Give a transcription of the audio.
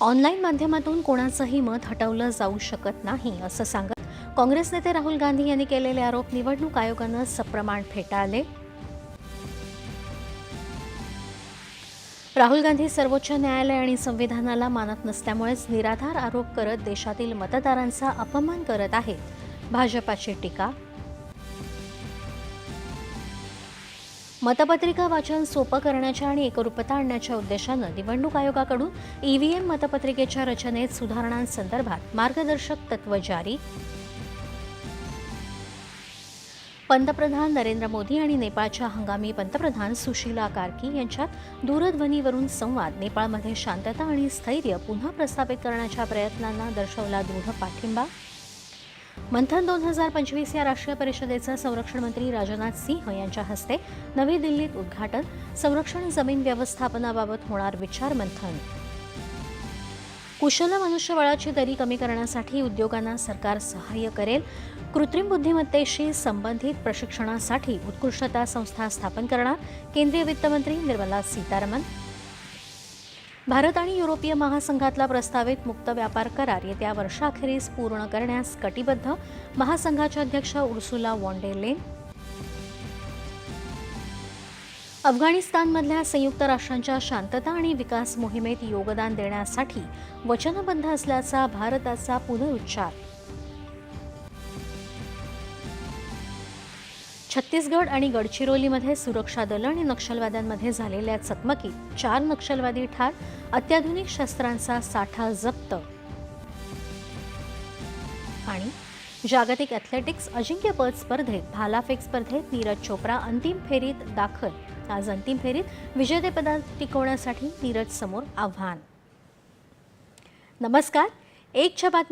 Online माध्यमातून कोणाचंही मत हटवलं जाऊ शकत नाही असं सांगत काँग्रेस नेते राहुल गांधी यांनी केलेले आरोप निवडणूक आयोगानं सप्रमाण फेटाळले. राहुल गांधी सर्वोच्च न्यायालय आणि संविधानाला मानत नसल्यामुळेच निराधार आरोप करत देशातील मतदारांचा अपमान करत आहेत. भाजपाची टीका मतपत्रिका वाचन सोपं करण्याच्या आणि एकरूपता आणण्याच्या उद्देशानं निवडणूक आयोगाकडून ईव्हीएम मतपत्रिकेच्या रचनेत सुधारणांसंदर्भात मार्गदर्शक तत्व जारी. पंतप्रधान नरेंद्र मोदी आणि नेपाळच्या हंगामी पंतप्रधान सुशीला कार्की यांच्यात दूरध्वनीवरून संवाद नेपाळमध्ये शांतता आणि स्थैर्य पुन्हा प्रस्थापित करण्याच्या प्रयत्नांना दर्शवला दृढ पाठिंबा. मंथन दोन हजार पंचवीस या राष्ट्रीय परिषदेचं संरक्षण मंत्री राजनाथ सिंह यांच्या हस्ते नवी दिल्लीत उद्घाटन. संरक्षण जमीन व्यवस्थापनाबाबत होणार विचार मंथन. कुशल मनुष्यबळाची दरी कमी करण्यासाठी उद्योगांना सरकार सहाय्य करेल. कृत्रिम बुद्धिमत्तेशी संबंधित प्रशिक्षणासाठी उत्कृष्टता संस्था स्थापन करणार. केंद्रीय वित्तमंत्री निर्मला सीतारामन भारत आणि युरोपीय महासंघातला प्रस्तावित मुक्त व्यापार करार येत्या वर्षाखेरीस पूर्ण करण्यास कटिबद्ध महासंघाच्या अध्यक्ष उर्सुला वॉन्डेले अफगाणिस्तानमधल्या संयुक्त राष्ट्रांच्या शांतता आणि विकास मोहिमेत योगदान देण्यासाठी वचनबद्ध असल्याचा भारताचा पुनरुच्चार. छत्तीसगड आणि गडचिरोलीमध्ये सुरक्षा दलं आणि नक्षलवाद्यांमध्ये झालेल्या चकमकीत चार नक्षलवादी ठार अत्याधुनिक शस्त्रांचा साठा जप्त. आणि जागतिक ॲथलेटिक्स अजिंक्यपद स्पर्धेत भालाफेक स्पर्धेत नीरज चोप्रा अंतिम फेरीत दाखल. आज अंतिम फेरीत विजेतेपदात टिकवण्यासाठी नीरज समोर आव्हान. नमस्कार एकच्या बातमी